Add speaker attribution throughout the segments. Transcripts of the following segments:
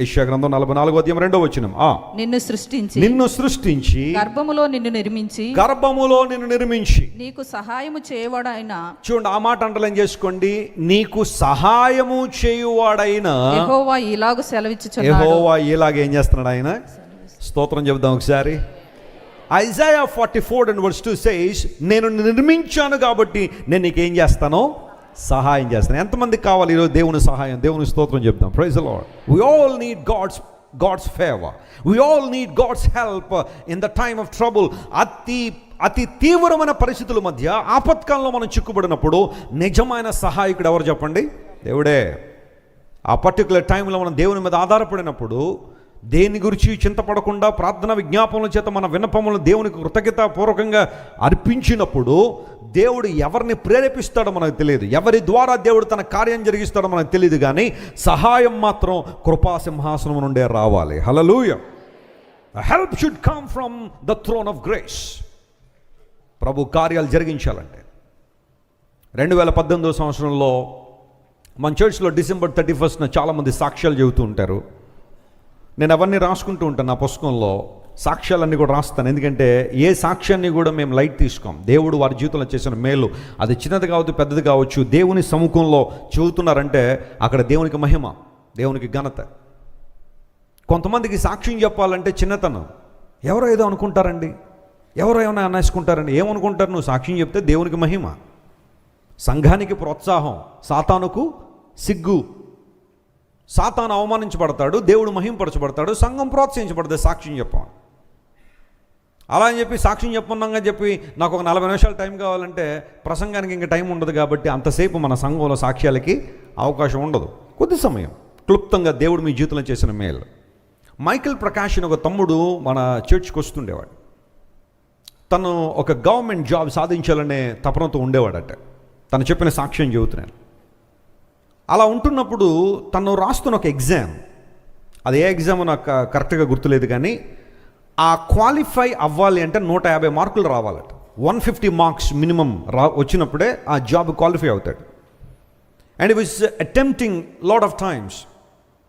Speaker 1: యెషయా గ్రంథం నలభై నాలుగో అధ్యాయం రెండో వచ్చిన
Speaker 2: నిన్ను సృష్టించి.
Speaker 1: నిన్ను సృష్టించి
Speaker 2: గర్భములో నిన్ను నిర్మించి.
Speaker 1: గర్భములో నిన్ను నిర్మించి.
Speaker 2: నీకు సహాయము చేయవాడైన.
Speaker 1: చూడండి ఆ మాట అంటలేం చేసుకోండి. నీకు సహాయము చేయువాడైన
Speaker 2: యెహోవా ఇలాగు సెలవిచ్చుచున్నాడు.
Speaker 1: యెహోవా ఇలాగ ఏం చేస్తున్నాడు ఆయన? స్తోత్రం చెబుదాం ఒకసారి. Isaiah forty four and verse two says నేను నిర్మించాను కాబట్టి నేను నీకు చేస్తాను సహాయం చేస్తాను. ఎంతమందికి కావాలి ఈరోజు దేవుని సహాయం? దేవుని స్తోత్రం చెప్తాం. Praise Lord we all need God's God's favour we all need God's help in the time of trouble అతి అతి తీవ్రమైన పరిస్థితుల మధ్య ఆపత్కాలంలో మనం చిక్కుబడినప్పుడు నిజమైన సహాయకుడు ఎవరు చెప్పండి? దేవుడే. ఆ పర్టికులర్ టైంలో మనం దేవుని మీద ఆధారపడినప్పుడు దేని గురించి చింతపడకుండా ప్రార్థన విజ్ఞాపనల చేత మన విన్నపములను దేవునికి కృతజ్ఞత పూర్వకంగా అర్పించినప్పుడు దేవుడు ఎవరిని ప్రేరేపిస్తాడో మనకు తెలియదు. ఎవరి ద్వారా దేవుడు తన కార్యం జరిగిస్తాడో మనకు తెలియదు కానీ సహాయం మాత్రం కృపాసింహాసనం నుండే రావాలి. Hallelujah help should come from the throne of grace ప్రభు కార్యాలు జరిగించాలంటే. రెండు వేల పద్దెనిమిదో సంవత్సరంలో మన చర్చ్లో డిసెంబర్ థర్టీ ఫస్ట్న చాలామంది సాక్ష్యాలు చెబుతూ ఉంటారు. నేను అవన్నీ రాసుకుంటూ ఉంటాను నా పుస్తకంలో. సాక్ష్యాలన్నీ కూడా రాస్తాను. ఎందుకంటే ఏ సాక్ష్యాన్ని కూడా మేము లైట్ తీసుకోం. దేవుడు వారి జీవితంలో చేసిన మేలు. అది చిన్నది కావచ్చు పెద్దది కావచ్చు దేవుని సముఖంలో చెబుతున్నారంటే అక్కడ దేవునికి మహిమ దేవునికి ఘనత. కొంతమందికి సాక్ష్యం చెప్పాలంటే చిన్నతనం. ఎవరో ఏదో అనుకుంటారండి. ఎవరో ఏమైనా అనేసుకుంటారండి. ఏమనుకుంటారు? నువ్వు సాక్ష్యం చెప్తే దేవునికి మహిమ. సంఘానికి ప్రోత్సాహం సాతానుకు సిగ్గు. సాతాను అవమానించబడతాడు దేవుడు మహింపరచబడతాడు సంఘం ప్రోత్సహించబడుతుంది సాక్ష్యం చెప్పమని అలా అని చెప్పి సాక్ష్యం చెప్పన్నాగా చెప్పి నాకు ఒక నలభై నిమిషాలు టైం కావాలంటే ప్రసంగానికి ఇంకా టైం ఉండదు కాబట్టి అంతసేపు మన సంఘంలో సాక్ష్యాలకి అవకాశం ఉండదు. కొద్ది సమయం. క్లుప్తంగా దేవుడు మీ జీవితంలో చేసిన మేలు. మైకిల్ ప్రకాష్ అని ఒక తమ్ముడు మన చర్చ్కి వస్తుండేవాడు. తను ఒక గవర్నమెంట్ జాబ్ సాధించాలనే తపనతో ఉండేవాడట. తను చెప్పిన సాక్ష్యం చెబుతున్నాను. అలా ఉంటున్నప్పుడు తను రాస్తున్న ఒక ఎగ్జామ్. అది ఏ ఎగ్జామ్ నాకు కరెక్ట్గా గుర్తులేదు కానీ ఆ క్వాలిఫై అవ్వాలి అంటే నూట యాభై మార్కులు రావాలట. వన్ ఫిఫ్టీ మార్క్స్ మినిమం రా వచ్చినప్పుడే ఆ జాబ్ క్వాలిఫై అవుతాడు. And was attempting lot of times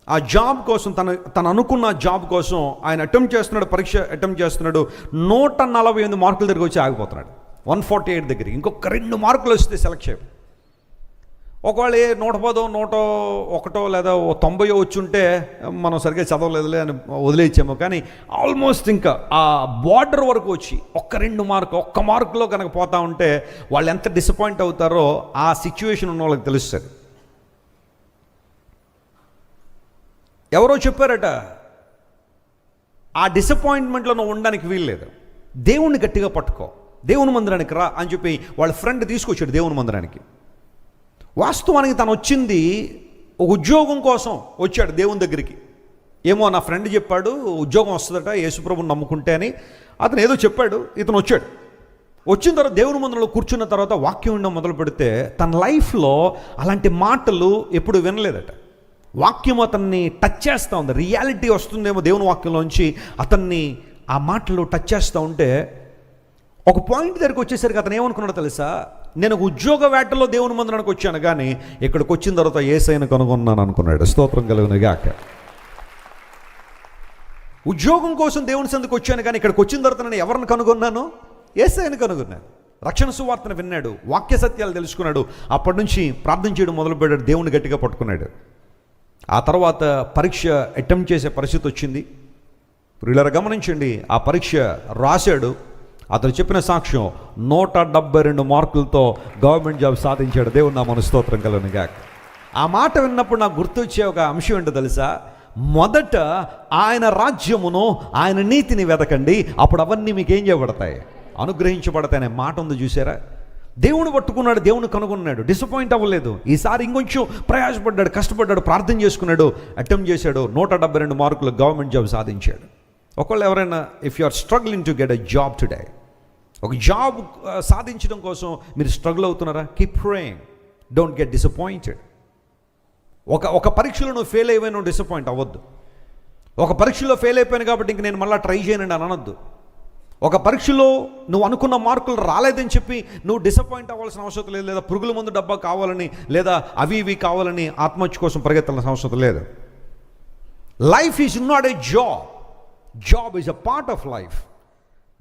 Speaker 1: ఆ జాబ్ కోసం తన తను అనుకున్న జాబ్ కోసం ఆయన అటెంప్ట్ చేస్తున్నాడు పరీక్ష అటెంప్ట్ చేస్తున్నాడు. నూట నలభై ఎనిమిది మార్కుల దగ్గరికి వచ్చి ఆగిపోతున్నాడు. వన్ ఫార్టీ ఎయిట్ దగ్గర ఇంకొక రెండు మార్కులు వస్తే సెలెక్ట్ చేయ ఒకవేళ ఏ నూట పదో నూట ఒకటో లేదా ఓ తొంభయో వచ్చుంటే మనం సరిగ్గా చదవలేదులే అని వదిలేచ్చాము కానీ ఆల్మోస్ట్ ఇంకా ఆ బార్డర్ వరకు వచ్చి ఒక్క రెండు మార్కు ఒక్క మార్కులో కనుక పోతా ఉంటే వాళ్ళు ఎంత డిసప్పాయింట్ అవుతారో ఆ సిచ్యువేషన్ ఉన్న వాళ్ళకి తెలుస్తుంది. ఎవరో చెప్పారట ఆ డిసప్పాయింట్మెంట్లో నువ్వు ఉండడానికి వీల్లేదు. దేవుణ్ణి గట్టిగా పట్టుకో. దేవుని మందిరానికి రా అని చెప్పి వాళ్ళ ఫ్రెండ్ తీసుకొచ్చాడు దేవుని మందిరానికి. వాస్తవానికి తను వచ్చింది ఒక ఉద్యోగం కోసం వచ్చాడు దేవుని దగ్గరికి. ఏమో నా ఫ్రెండ్ చెప్పాడు ఉద్యోగం వస్తుందట యేసుప్రభుని నమ్ముకుంటే అని. అతను ఏదో చెప్పాడు ఇతను వచ్చాడు. వచ్చిన తర్వాత దేవుని మందులో కూర్చున్న తర్వాత వాక్యం ఉండడం మొదలు పెడితే తన లైఫ్లో అలాంటి మాటలు ఎప్పుడు వినలేదట. వాక్యం అతన్ని టచ్ చేస్తూ ఉంది రియాలిటీ వస్తుందేమో దేవుని వాక్యంలోంచి అతన్ని ఆ మాటలు టచ్ చేస్తూ ఉంటే ఒక పాయింట్ దగ్గరికి వచ్చేసరికి అతను ఏమనుకున్నాడో తెలుసా? నేను ఉద్యోగ వేటలో దేవుని మందిరానికి వచ్చాను కానీ ఇక్కడికి వచ్చిన తర్వాత ఏసైన కనుగొన్నాను అనుకున్నాడు. స్తోత్రం కలిగిన గాక. ఉద్యోగం కోసం దేవుని సందుకు వచ్చాను కానీ ఇక్కడికి వచ్చిన తర్వాత నేను ఎవరిని కనుగొన్నాను? ఏసైని కనుగొన్నాను. రక్షణ సువార్తను విన్నాడు వాక్య సత్యాలు తెలుసుకున్నాడు. అప్పటి నుంచి ప్రార్థన చేయడం మొదలుపెట్టాడు దేవుని గట్టిగా పట్టుకున్నాడు. ఆ తర్వాత పరీక్ష అటెంప్ట్ చేసే పరిస్థితి వచ్చింది. ప్రియులర గమనించండి ఆ పరీక్ష రాశాడు. అతను చెప్పిన సాక్ష్యం నూట డెబ్బై రెండు మార్కులతో గవర్నమెంట్ జాబ్ సాధించాడు. దేవుడు నా మన స్తోత్రం కలను గాక. ఆ మాట విన్నప్పుడు నాకు గుర్తొచ్చే ఒక అంశం ఏంటో తెలుసా? మొదట ఆయన రాజ్యమును ఆయన నీతిని వెతకండి అప్పుడు అవన్నీ మీకు ఏం చేయబడతాయి? అనుగ్రహించబడతాయి అనే మాట ఉంది చూసారా? దేవుని పట్టుకున్నాడు దేవుని కనుగొన్నాడు. డిసప్పాయింట్ అవ్వలేదు. ఈసారి ఇంకొంచెం ప్రయాసపడ్డాడు కష్టపడ్డాడు ప్రార్థన చేసుకున్నాడు అటెంప్ట్ చేశాడు నూట డెబ్బై రెండు మార్కులు గవర్నమెంట్ జాబ్ సాధించాడు. ఒకళ్ళు ఎవరైనా if you are struggling to get a job today ఒక జాబ్ సాధించడం కోసం మీరు స్ట్రగుల్ అవుతున్నారా? Keep praying don't get disappointed ఒక ఒక పరీక్షలో నువ్వు ఫెయిల్ అయిపోయి నువ్వు డిసప్పాయింట్ అవ్వద్దు. ఒక పరీక్షలో ఫెయిల్ అయిపోయాను కాబట్టి ఇంక నేను మళ్ళీ ట్రై చేయనండి అని అనొద్దు. ఒక పరీక్షలో నువ్వు అనుకున్న మార్కులు రాలేదని చెప్పి నువ్వు డిసప్పాయింట్ అవ్వాల్సిన అవసరం లేదు లేదా పురుగుల మందు డబ్బా కావాలని లేదా అవి ఇవి కావాలని ఆత్మహత్య కోసం పరిగెత్తాల్సిన అవసరం లేదు. Life is not a job job is a part of life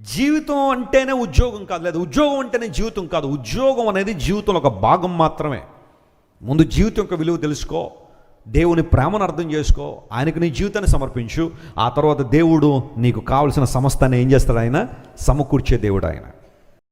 Speaker 1: జీవితం అంటేనే ఉద్యోగం కాదు లేదా ఉద్యోగం అంటేనే జీవితం కాదు. ఉద్యోగం అనేది జీవితంలో ఒక భాగం మాత్రమే. ముందు జీవితం యొక్క విలువ తెలుసుకో దేవుని ప్రేమను అర్థం చేసుకో ఆయనకు నీ జీవితాన్ని సమర్పించు ఆ తర్వాత దేవుడు నీకు కావలసిన సమస్తాన్ని ఏం చేస్తాడు ఆయన? సమకూర్చే దేవుడు ఆయన.